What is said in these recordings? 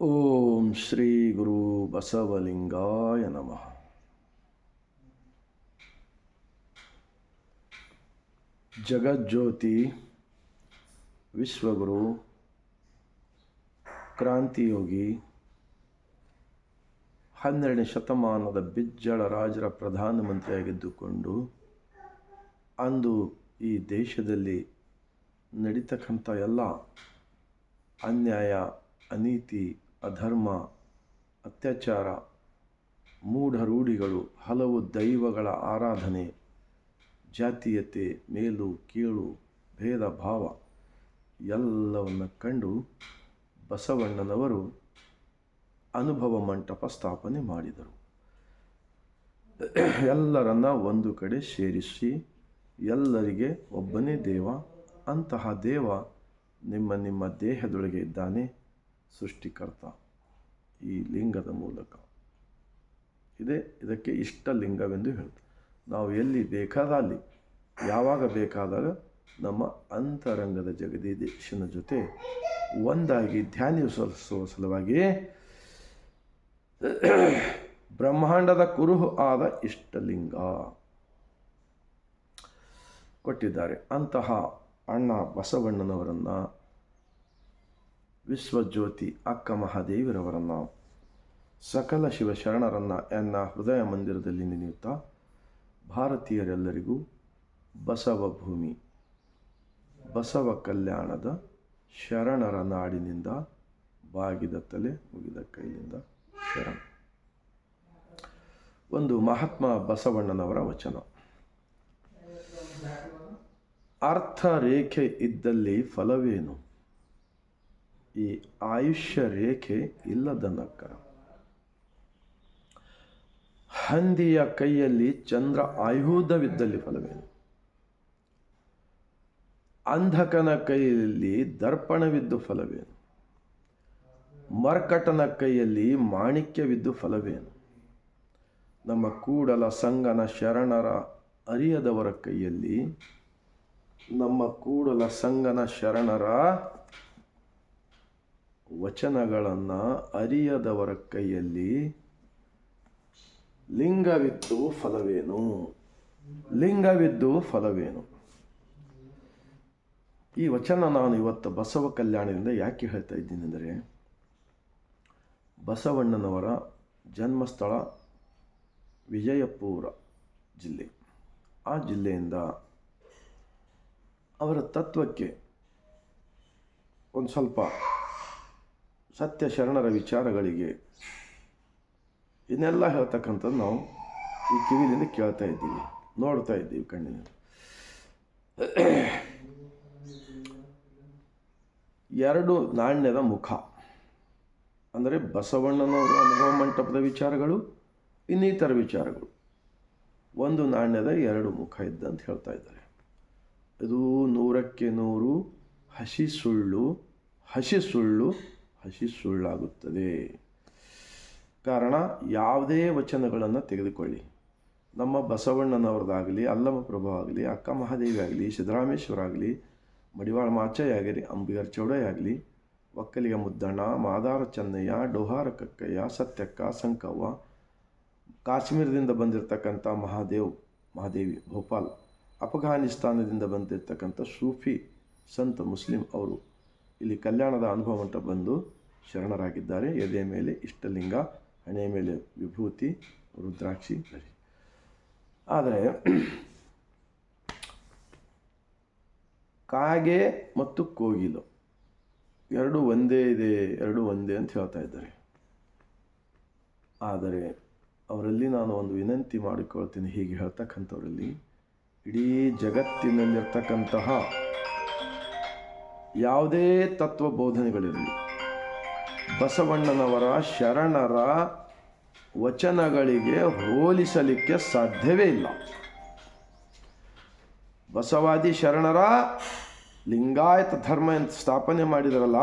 ಓಂ ಶ್ರೀ ಗುರು ಬಸವಲಿಂಗಾಯ ನಮಃ. ಜಗಜ್ಯೋತಿ, ವಿಶ್ವಗುರು, ಕ್ರಾಂತಿಯೋಗಿ, ಹನ್ನೆರಡನೇ ಶತಮಾನದ ಬಿಜ್ಜಳ ರಾಜರ ಪ್ರಧಾನಮಂತ್ರಿಯಾಗಿದ್ದುಕೊಂಡು ಅಂದು ಈ ದೇಶದಲ್ಲಿ ನಡೀತಕ್ಕಂಥ ಎಲ್ಲ ಅನ್ಯಾಯ, ಅನೀತಿ ಅಧರ್ಮ, ಅತ್ಯಾಚಾರ ಮೂಢ ರೂಢಿಗಳು ಹಲವು ದೈವಗಳ ಆರಾಧನೆ, ಜಾತೀಯತೆ, ಮೇಲು, ಕೀಳು, ಭೇದ, ಭಾವ ಎಲ್ಲವನ್ನು ಕಂಡು ಬಸವಣ್ಣನವರು ಅನುಭವ ಮಂಟಪ ಸ್ಥಾಪನೆ ಮಾಡಿದರು. ಎಲ್ಲರನ್ನ ಒಂದು ಕಡೆ ಸೇರಿಸಿ ಎಲ್ಲರಿಗೆ ಒಬ್ಬನೇ ದೇವ, ಅಂತಹ ದೇವ ನಿಮ್ಮ ನಿಮ್ಮ ದೇಹದೊಳಗೆ ಇದ್ದಾನೆ, ಸೃಷ್ಟಿಕರ್ತ. ಈ ಲಿಂಗದ ಮೂಲಕ. ಇದೇ, ಇದಕ್ಕೆ ಇಷ್ಟ ಲಿಂಗವೆಂದು ಹೇಳ್ತಾರೆ. ನಾವು ಎಲ್ಲಿ ಬೇಕಾದ ಅಲ್ಲಿ ಯಾವಾಗ ಬೇಕಾದಾಗ ನಮ್ಮ ಅಂತರಂಗದ ಜಗದೀಶನ ಜೊತೆ ಒಂದಾಗಿ ಧ್ಯಾನಿಸುವ ಸಲುವಾಗಿ ಬ್ರಹ್ಮಾಂಡದ ಕುರುಹು ಆದ ಇಷ್ಟಲಿಂಗ ಕೊಟ್ಟಿದ್ದಾರೆ. ಅಂತಹ ಅಣ್ಣ ಬಸವಣ್ಣನವರನ್ನು, ವಿಶ್ವಜ್ಯೋತಿ ಅಕ್ಕ ಮಹಾದೇವಿರವರನ್ನು ಸಕಲ ಶಿವಶರಣರನ್ನು ಎನ್ನ ಹೃದಯ ಮಂದಿರದಲ್ಲಿ ನೆನೆಯುತ್ತಾ ಭಾರತೀಯರೆಲ್ಲರಿಗೂ ಬಸವ ಭೂಮಿ, ಬಸವ ಕಲ್ಯಾಣದ ಶರಣರ ನಾಡಿನಿಂದ ಬಾಗಿದ ತಲೆ ಮುಗಿದ ಕೈಯಿಂದ ಶರಣ. ಒಂದು ಮಹಾತ್ಮ ಬಸವಣ್ಣನವರ ವಚನ. ಅರ್ಥ ರೇಖೆ ಇದ್ದಲ್ಲಿ ಫಲವೇನು? ಈ ಆಯುಷ್ಯ ರೇಖೆ ಇಲ್ಲದನಕ್ಕರ ಹಂದಿಯ ಕೈಯಲ್ಲಿ ಚಂದ್ರ ಆಯುಧವಿದ್ದಲ್ಲಿ ಫಲವೇನು? ಅಂಧಕನ ಕೈಯಲ್ಲಿ ದರ್ಪಣವಿದ್ದು ಫಲವೇನು? ಮರ್ಕಟನ ಕೈಯಲ್ಲಿ ಮಾಣಿಕ್ಯವಿದ್ದು ಫಲವೇನು? ನಮ್ಮ ಕೂಡಲ ಸಂಗನ ಶರಣರ ಅರಿಯದವರ ಕೈಯಲ್ಲಿ ನಮ್ಮ ಕೂಡಲ ಸಂಗನ ಶರಣರ ವಚನಗಳನ್ನು ಅರಿಯದವರ ಕೈಯಲ್ಲಿ ಲಿಂಗವಿದ್ದು ಫಲವೇನು? ಲಿಂಗವಿದ್ದು ಫಲವೇನು? ಈ ವಚನ ನಾನು ಇವತ್ತು ಬಸವ ಕಲ್ಯಾಣದಿಂದ ಯಾಕೆ ಹೇಳ್ತಾ ಇದ್ದೀನಿ ಅಂದರೆ ಬಸವಣ್ಣನವರ ಜನ್ಮಸ್ಥಳ ವಿಜಯಪುರ ಜಿಲ್ಲೆ. ಆ ಜಿಲ್ಲೆಯಿಂದ ಅವರ ತತ್ವಕ್ಕೆ ಒಂದು ಸ್ವಲ್ಪ ಸತ್ಯ ಶರಣರ ವಿಚಾರಗಳಿಗೆ ಇನ್ನೆಲ್ಲ ಹೇಳ್ತಕ್ಕಂಥದ್ದು ನಾವು ಈ ಕಿವಿಲಿಂದ ಕೇಳ್ತಾ ಇದ್ದೀವಿ, ನೋಡ್ತಾ ಇದ್ದೀವಿ ಕಣ್ಣಿನ ಎರಡು ನಾಣ್ಯದ ಮುಖ, ಅಂದರೆ ಬಸವಣ್ಣನವರ ಅನುಭವ ಮಂಟಪದ ವಿಚಾರಗಳು, ಇನ್ನಿತರ ವಿಚಾರಗಳು. ಒಂದು ನಾಣ್ಯದ ಎರಡು ಮುಖ ಇದ್ದಂತ ಹೇಳ್ತಾ ಇದ್ದಾರೆ. ಇದು ನೂರಕ್ಕೆ ನೂರು, ಹಸಿ ಸುಳ್ಳು ಹಸಿ ಸುಳ್ಳು, ಹಸಿ ಸುಳ್ಳಾಗುತ್ತದೆ. ಕಾರಣ ಯಾವುದೇ ವಚನಗಳನ್ನು ತೆಗೆದುಕೊಳ್ಳಿ. ನಮ್ಮ ಬಸವಣ್ಣನವ್ರದ್ದಾಗಲಿ ಅಲ್ಲಮ ಪ್ರಭು ಆಗಲಿ, ಅಕ್ಕ ಮಹಾದೇವಿ ಆಗಲಿ, ಸಿದ್ದರಾಮೇಶ್ವರ ಆಗಲಿ, ಮಡಿವಾಳ ಮಾಚಯ್ಯ ಆಗಲಿ, ಅಂಬಿಗರ್ ಚೌಡಯ್ಯ ಆಗಲಿ, ಒಕ್ಕಲಿಗ ಮುದ್ದಣ್ಣ, ಮಾದಾರ ಚೆನ್ನಯ್ಯ, ಡೋಹಾರ ಕಕ್ಕಯ್ಯ, ಸತ್ಯಕ್ಕ, ಸಂಕವ್ವ, ಕಾಶ್ಮೀರದಿಂದ ಬಂದಿರತಕ್ಕಂಥ ಮಹಾದೇವ್, ಮಹಾದೇವಿ, ಭೋಪಾಲ್, ಅಫ್ಘಾನಿಸ್ತಾನದಿಂದ ಬಂದಿರತಕ್ಕಂಥ ಸೂಫಿ ಸಂತ ಮುಸ್ಲಿಂ ಅವರು ಇಲ್ಲಿ ಕಲ್ಯಾಣದ ಅನುಭವ ಅಂತ ಬಂದು ಶರಣರಾಗಿದ್ದಾರೆ. ಎದೆಯ ಮೇಲೆ ಇಷ್ಟಲಿಂಗ. ಹಣೆಯ ಮೇಲೆ ವಿಭೂತಿ, ರುದ್ರಾಕ್ಷಿ ಆದರೆ ಕಾಗೆ ಮತ್ತು ಕೋಗಿಲು ಎರಡು ಒಂದೇ ಇದೆ, ಎರಡು ಒಂದೇ ಅಂತ ಹೇಳ್ತಾ ಇದ್ದಾರೆ. ಆದರೆ ಅವರಲ್ಲಿ ನಾನು ಒಂದು ವಿನಂತಿ ಮಾಡಿಕೊಳ್ತೀನಿ, ಹೀಗೆ ಹೇಳ್ತಕ್ಕಂಥವರಲ್ಲಿ, ಇಡೀ ಜಗತ್ತಿನಲ್ಲಿರ್ತಕ್ಕಂತಹ ಯಾವುದೇ ತತ್ವ ಬೋಧನೆಗಳಿರಲಿ ಬಸವಣ್ಣನವರ ಶರಣರ ವಚನಗಳಿಗೆ ಹೋಲಿಸಲಿಕ್ಕೆ ಸಾಧ್ಯವೇ ಇಲ್ಲ. ಬಸವಾದಿ ಶರಣರ ಲಿಂಗಾಯತ ಧರ್ಮ ಅಂತ ಸ್ಥಾಪನೆ ಮಾಡಿದರಲ್ಲ,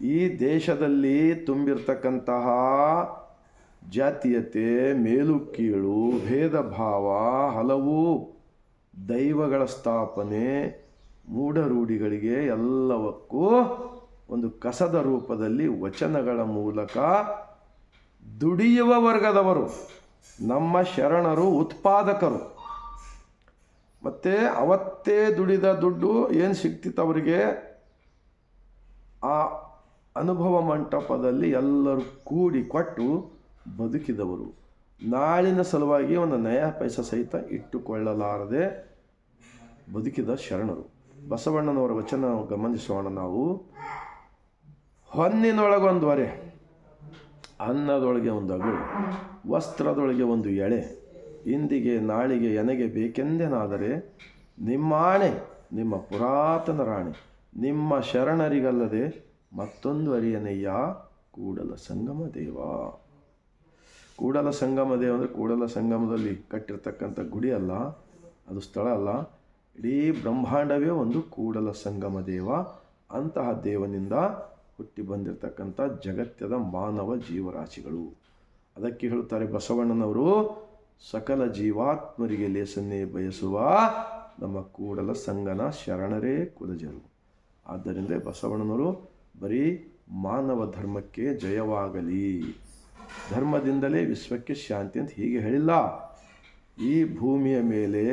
ಈ ದೇಶದಲ್ಲಿ ತುಂಬಿರ್ತಕ್ಕಂತಹ ಜಾತೀಯತೆ ಮೇಲು ಕೀಳು ಭೇದ ಭಾವ ಹಲವು ದೈವಗಳ ಸ್ಥಾಪನೆ, ಮೂಢರೂಢಿಗಳಿಗೆ ಎಲ್ಲವಕ್ಕೂ ಒಂದು ಕಸದ ರೂಪದಲ್ಲಿ ವಚನಗಳ ಮೂಲಕ ದುಡಿಯುವ ವರ್ಗದವರು, ನಮ್ಮ ಶರಣರು, ಉತ್ಪಾದಕರು. ಮತ್ತು ಅವತ್ತೇ ದುಡಿದ ದುಡ್ಡು ಏನು ಸಿಗ್ತಿತ್ತು ಅವರಿಗೆ? ಆ ಅನುಭವ ಮಂಟಪದಲ್ಲಿ ಎಲ್ಲರೂ ಕೂಡಿ ಕೊಟ್ಟು ಬದುಕಿದವರು. ನಾಳಿನ ಸಲುವಾಗಿ ಒಂದು ನಯ ಪೈಸ ಸಹಿತ ಇಟ್ಟುಕೊಳ್ಳಲಾರದೆ ಬದುಕಿದ ಶರಣರು. ಬಸವಣ್ಣನವರ ವಚನ ಗಮನಿಸೋಣ ನಾವು. ಹೊನ್ನಿನೊಳಗೊಂದು ಹೊರೆ ಅನ್ನದೊಳಗೆ ಒಂದು ಅಗಳು ವಸ್ತ್ರದೊಳಗೆ ಒಂದು ಎಳೆ, ಇಂದಿಗೆ ನಾಳಿಗೆ ಎನಗೆ ಬೇಕೆಂದೆನಾದರೆ ನಿಮ್ಮಾಣೆ, ನಿಮ್ಮ ಪುರಾತನ ರಾಣಿ, ನಿಮ್ಮ ಶರಣರಿಗಲ್ಲದೆ ಮತ್ತೊಂದು ಅರಿಯನೆಯ ಕೂಡಲ ಸಂಗಮ ದೇವ. ಕೂಡಲ ಸಂಗಮ ದೇವ ಅಂದರೆ ಕೂಡಲ ಸಂಗಮದಲ್ಲಿ ಕಟ್ಟಿರ್ತಕ್ಕಂಥ ಗುಡಿ ಅಲ್ಲ, ಅದು ಸ್ಥಳ ಅಲ್ಲ, ಇಡೀ ಬ್ರಹ್ಮಾಂಡವೇ ಒಂದು ಕೂಡಲ ಸಂಗಮ ದೇವ. ಅಂತಹ ದೇವನಿಂದ ಹುಟ್ಟಿ ಬಂದಿರತಕ್ಕಂಥ ಜಗತ್ತದ ಮಾನವ ಜೀವರಾಶಿಗಳು. ಅದಕ್ಕೆ ಹೇಳುತ್ತಾರೆ ಬಸವಣ್ಣನವರು, ಸಕಲ ಜೀವಾತ್ಮರಿಗೆ ಲೇಸನ್ನೇ ಬಯಸುವ ನಮ್ಮ ಕೂಡಲ ಸಂಗನ ಶರಣರೇ ಕುಲಜರು. ಆದ್ದರಿಂದ ಬಸವಣ್ಣನವರು, ಬರೀ ಮಾನವ ಧರ್ಮಕ್ಕೆ ಜಯವಾಗಲಿ. ಧರ್ಮದಿಂದಲೇ ವಿಶ್ವಕ್ಕೆ ಶಾಂತಿ ಅಂತ ಹೀಗೆ ಹೇಳಿಲ್ಲ. ಈ ಭೂಮಿಯ ಮೇಲೆ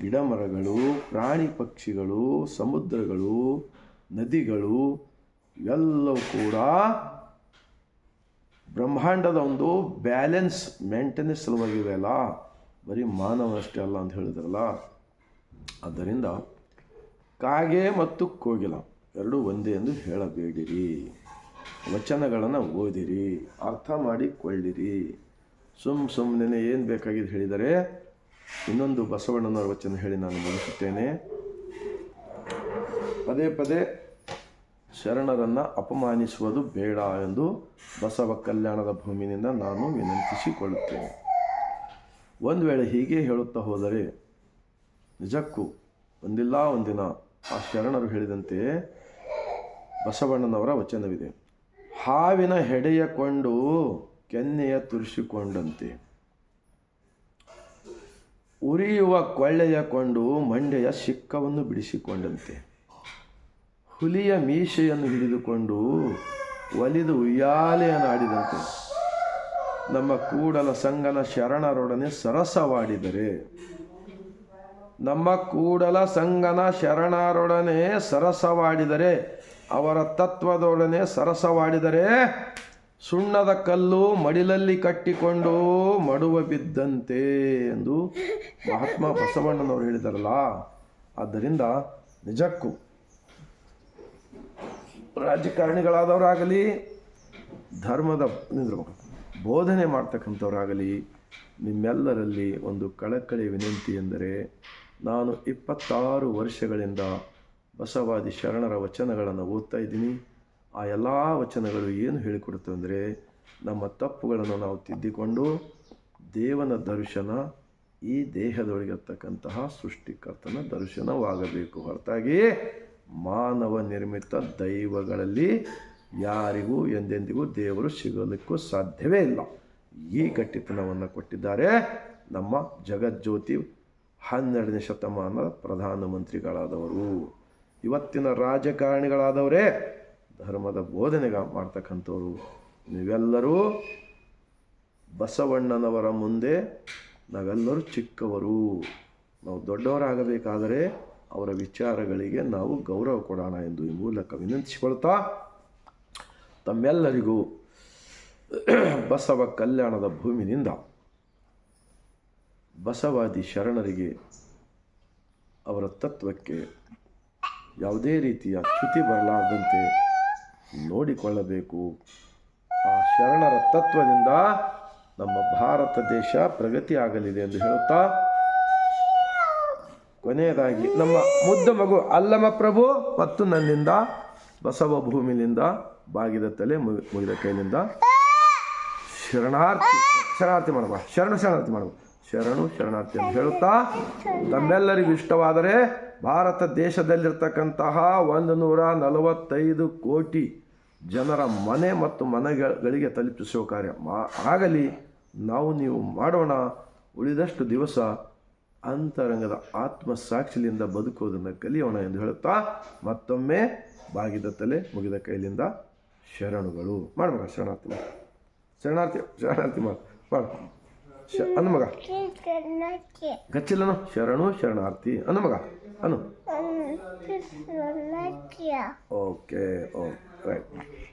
ಗಿಡ ಮರಗಳು ಪ್ರಾಣಿ ಪಕ್ಷಿಗಳು, ಸಮುದ್ರಗಳು, ನದಿಗಳು ಎಲ್ಲವೂ ಕೂಡ ಬ್ರಹ್ಮಾಂಡದ ಒಂದು ಬ್ಯಾಲೆನ್ಸ್ ಮೇಂಟೆನೆನ್ಸ್ ಸಲುವಾಗಿದೆ ಅಲ್ಲ? ಬರೀ ಮಾನವನಷ್ಟೇ ಅಲ್ಲ ಅಂತ ಹೇಳಿದ್ರಲ್ಲ? ಆದ್ದರಿಂದ ಕಾಗೆ ಮತ್ತು ಕೋಗಿಲ ಎರಡೂ ಒಂದೇ ಎಂದು ಹೇಳಬೇಡಿರಿ. ವಚನಗಳನ್ನು ಓದಿರಿ, ಅರ್ಥ ಮಾಡಿಕೊಳ್ಳಿರಿ. ಸುಮ್ ಸುಮ್ಮನೆ ಏನು ಬೇಕಾಗಿದೆ ಹೇಳಿದರೆ ಇನ್ನೊಂದು ಬಸವಣ್ಣನವರ ವಚನ ಹೇಳಿ ನಾನು ಮುಗಿಸುತ್ತೇನೆ. ಪದೇ ಪದೇ ಶರಣರನ್ನು ಅಪಮಾನಿಸುವುದು ಬೇಡ ಎಂದು ಬಸವ ಕಲ್ಯಾಣದ ಭೂಮಿನಿಂದ ನಾನು ವಿನಂತಿಸಿಕೊಳ್ಳುತ್ತೇನೆ. ಒಂದು ವೇಳೆ ಹೀಗೆ ಹೇಳುತ್ತಾ ಹೋದರೆ, ನಿಜಕ್ಕೂ ಒಂದಿಲ್ಲ ಒಂದಿನ ಆ ಶರಣರು ಹೇಳಿದಂತೆ ಬಸವಣ್ಣನವರ ವಚನವಿದೆ. ಹಾವಿನ ಹೆಡೆಯ ಕೊಂಡು ಕೆನ್ನೆಯ ತುರಿಸಿಕೊಂಡಂತೆ. ಉರಿಯುವ ಕೊಳ್ಳೆಯ ಕೊಂಡು ಮಂಡೆಯ ಸಿಕ್ಕವನ್ನು ಬಿಡಿಸಿಕೊಂಡಂತೆ. ಹುಲಿಯ ಮೀಸೆಯನ್ನು ಹಿಡಿದುಕೊಂಡು ಒಲಿದು ಉಯ್ಯಾಲೆಯನ್ನಾಡಿದಂತೆ ನಮ್ಮ ಕೂಡಲ ಸಂಗನ ಶರಣರೊಡನೆ ಸರಸವಾಡಿದರೆ. ನಮ್ಮ ಕೂಡಲ ಸಂಗನ ಶರಣರೊಡನೆ ಸರಸವಾಡಿದರೆ, ಅವರ ತತ್ವದೊಡನೆ ಸರಸವಾಡಿದರೆ, ಸುಣ್ಣದ ಕಲ್ಲು ಮಡಿಲಲ್ಲಿ ಕಟ್ಟಿಕೊಂಡು ಮಡುವ ಬಿದ್ದಂತೆ ಎಂದು ಮಹಾತ್ಮ ಬಸವಣ್ಣನವರು ಹೇಳಿದರಲ್ಲ. ಆದ್ದರಿಂದ ನಿಜಕ್ಕೂ ರಾಜಕಾರಣಿಗಳಾದವರಾಗಲಿ, ಧರ್ಮದ ನಿಂದಿರ್ಬೇಕು ಬೋಧನೆ ಮಾಡ್ತಕ್ಕಂಥವರಾಗಲಿ, ನಿಮ್ಮೆಲ್ಲರಲ್ಲಿ ಒಂದು ಕಳಕಳಿ ವಿನಂತಿ ಎಂದರೆ, ನಾನು ಇಪ್ಪತ್ತಾರು ವರ್ಷಗಳಿಂದ ಬಸವಾದಿ ಶರಣರ ವಚನಗಳನ್ನು ಓದ್ತಾ ಇದ್ದೀನಿ. ಆ ಎಲ್ಲ ವಚನಗಳು ಏನು ಹೇಳಿಕೊಡುತ್ತೆ ಅಂದರೆ, ನಮ್ಮ ತಪ್ಪುಗಳನ್ನು ನಾವು ತಿದ್ದಿಕೊಂಡು ದೇವನ ದರ್ಶನ ಈ ದೇಹದೊಳಗಿರ್ತಕ್ಕಂತಹ ಸೃಷ್ಟಿಕರ್ತನ ದರ್ಶನವಾಗಬೇಕು ಹೊರತಾಗಿ ಮಾನವ ನಿರ್ಮಿತ ದೈವಗಳಲ್ಲಿ ಯಾರಿಗೂ ಎಂದೆಂದಿಗೂ ದೇವರು ಸಿಗಲಿಕ್ಕೂ ಸಾಧ್ಯವೇ ಇಲ್ಲ. ಈ ಗಟ್ಟಿತನವನ್ನು ಕೊಟ್ಟಿದ್ದಾರೆ ನಮ್ಮ ಜಗಜ್ಯೋತಿ ಹನ್ನೆರಡನೇ ಶತಮಾನದ ಪ್ರಧಾನಮಂತ್ರಿಗಳಾದವರು. ಇವತ್ತಿನ ರಾಜಕಾರಣಿಗಳಾದವರೇ, ಧರ್ಮದ ಬೋಧನೆಗ ಮಾಡ್ತಕ್ಕಂಥವ್ರು. ನೀವೆಲ್ಲರೂ ಬಸವಣ್ಣನವರ ಮುಂದೆ ನಾವೆಲ್ಲರೂ ಚಿಕ್ಕವರು. ನಾವು ದೊಡ್ಡವರಾಗಬೇಕಾದರೆ ಅವರ ವಿಚಾರಗಳಿಗೆ ನಾವು ಗೌರವ ಕೊಡೋಣ ಎಂದು ಈ ಮೂಲಕ ವಿನಂತಿಸಿಕೊಳ್ತಾ ತಮ್ಮೆಲ್ಲರಿಗೂ ಬಸವ ಕಲ್ಯಾಣದ ಭೂಮಿನಿಂದ ಬಸವಾದಿ ಶರಣರಿಗೆ ಅವರ ತತ್ವಕ್ಕೆ ಯಾವುದೇ ರೀತಿಯ ಚ್ಯುತಿ ಬರಲಾರದಂತೆ ನೋಡಿಕೊಳ್ಳಬೇಕು. ಆ ಶರಣರ ತತ್ವದಿಂದ ನಮ್ಮ ಭಾರತ ದೇಶ ಪ್ರಗತಿ ಆಗಲಿದೆ ಎಂದು ಹೇಳುತ್ತಾ ಕೊನೆಯದಾಗಿ, ನಮ್ಮ ಮುದ್ದ ಮಗು ಅಲ್ಲಮ ಪ್ರಭು ಮತ್ತು ನನ್ನಿಂದ ಬಸವ ಭೂಮಿಯಿಂದ ಬಾಗಿದ ತಲೆ ಮುಗಿ- ಮುಗಿದ ಕೈನಿಂದ ಶರಣಾರ್ಥಿ ಶರಣಾರ್ಥಿ ಮಾಡುವ, ಶರಣ ಶರಣಾರ್ಥಿ ಮಾಡುವ. ಶರಣು ಶರಣಾರ್ಥಿ ಅಂತ ಹೇಳುತ್ತಾ, ತಮ್ಮೆಲ್ಲರಿಗೂ ಇಷ್ಟವಾದರೆ ಭಾರತ ದೇಶದಲ್ಲಿರ್ತಕ್ಕಂತಹ ಒಂದು ನೂರ ನಲವತ್ತೈದು ಕೋಟಿ ಜನರ ಮನೆ ಮತ್ತು ಮನೆಗಳಿಗೆ ತಲುಪಿಸುವ ಕಾರ್ಯ ಆಗಲಿ, ನಾವು ನೀವು ಮಾಡೋಣ ಉಳಿದಷ್ಟು ದಿವಸ ಅಂತರಂಗದ ಆತ್ಮ ಸಾಕ್ಷಿಲಿಂದ ಬದುಕೋದನ್ನು ಕಲಿಯೋಣ ಎಂದು ಹೇಳುತ್ತಾ ಮತ್ತೊಮ್ಮೆ ಬಾಗಿದ ತಲೆ ಮುಗಿದ ಕೈಲಿಂದ ಶರಣುಗಳು. ಮಾಡ್ಬೇಕ ಶರಣಾರ್ಥಿ ಶರಣಾರ್ಥಿ ಶರಣಾರ್ಥಿ ಮಾಡ. ಅನು ಮಗ. ಗಚ್ಚಿಲ್ಲನು ಶರಣು ಶರಣಾರ್ಥಿ. ಅನ್ನ ಮಗ ಅನು ಓಕೆ ಓಕೆ